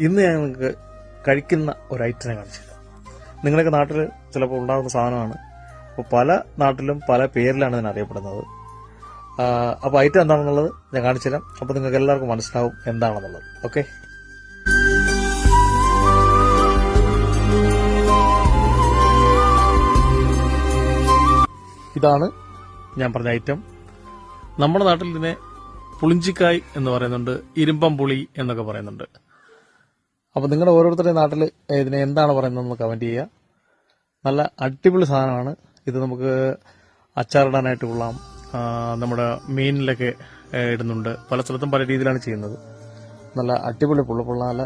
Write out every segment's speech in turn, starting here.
ഇന്ന് ഞാൻ നിങ്ങൾക്ക് കഴിക്കുന്ന ഒരു ഐറ്റനെ കാണിച്ചു തരാം. നിങ്ങളൊക്കെ നാട്ടിൽ ചിലപ്പോൾ ഉണ്ടാകുന്ന സാധനമാണ്. അപ്പോൾ പല നാട്ടിലും പല പേരിലാണ് ഇതിന് അറിയപ്പെടുന്നത്. അപ്പോൾ ഐറ്റം എന്താണെന്നുള്ളത് ഞാൻ കാണിച്ചു തരാം. അപ്പോൾ നിങ്ങൾക്ക് എല്ലാവർക്കും മനസ്സിലാവും എന്താണെന്നുള്ളത്. ഓക്കെ? ഇതാണ് ഞാൻ പറഞ്ഞ ഐറ്റം നമ്മുടെ നാട്ടിൽ ഇതിനെ പുളിഞ്ചിക്കായ് എന്ന് പറയുന്നുണ്ട് ഇരുമ്പം പുളി എന്നൊക്കെ പറയുന്നുണ്ട്. അപ്പോൾ നിങ്ങളുടെ ഓരോരുത്തരുടെ നാട്ടിൽ ഇതിനെ എന്താണ് പറയുന്നതെന്ന് കമന്റ് ചെയ്യുക. നല്ല അടിപൊളി സാധനമാണ്. ഇത് നമുക്ക് അച്ചാറിടാനായിട്ട് കൊള്ളാം. നമ്മുടെ മീനിലൊക്കെ ഇടുന്നുണ്ട്. പല സ്ഥലത്തും പല രീതിയിലാണ് ചെയ്യുന്നത്. നല്ല അടിപൊളി പുള്ളപ്പുള്ള നല്ല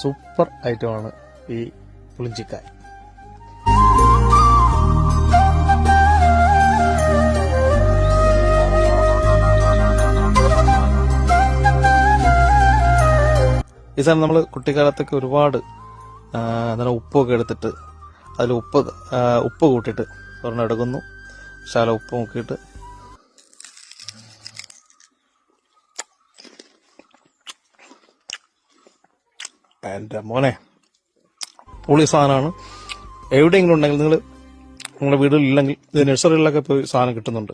സൂപ്പർ ഐറ്റമാണ് ഈ പുളിഞ്ചിക്കായ്. ഈ സാധനം നമ്മൾ കുട്ടിക്കാലത്തൊക്കെ ഒരുപാട് എന്താണ് ഉപ്പൊക്കെ എടുത്തിട്ട് അതിൽ ഉപ്പ് ഉപ്പ് കൂട്ടിയിട്ട് ഒരെണ്ണം എടുക്കുന്നു ശാല ഉപ്പ് നോക്കിയിട്ട് എന്റെ മോനെ. പുളി സാധനമാണ് എവിടെയെങ്കിലും ഉണ്ടെങ്കിൽ നിങ്ങൾ നിങ്ങളുടെ വീടുകളില്ലെങ്കിൽ ഇത് നഴ്സറികളിലൊക്കെ പോയി സാധനം കിട്ടുന്നുണ്ട്.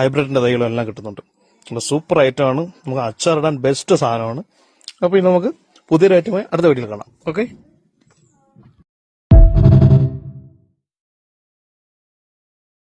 ഹൈബ്രിഡിന്റെ തൈകളും എല്ലാം കിട്ടുന്നുണ്ട്. സൂപ്പർ ഐറ്റമാണ് നമുക്ക് അച്ചാറിടാൻ ബെസ്റ്റ് സാധനമാണ്. അപ്പോൾ ഇനി നമുക്ക് പുതിയൊരു ഐറ്റമായി അടുത്ത വീട്ടിൽ കാണാം. ഓക്കെ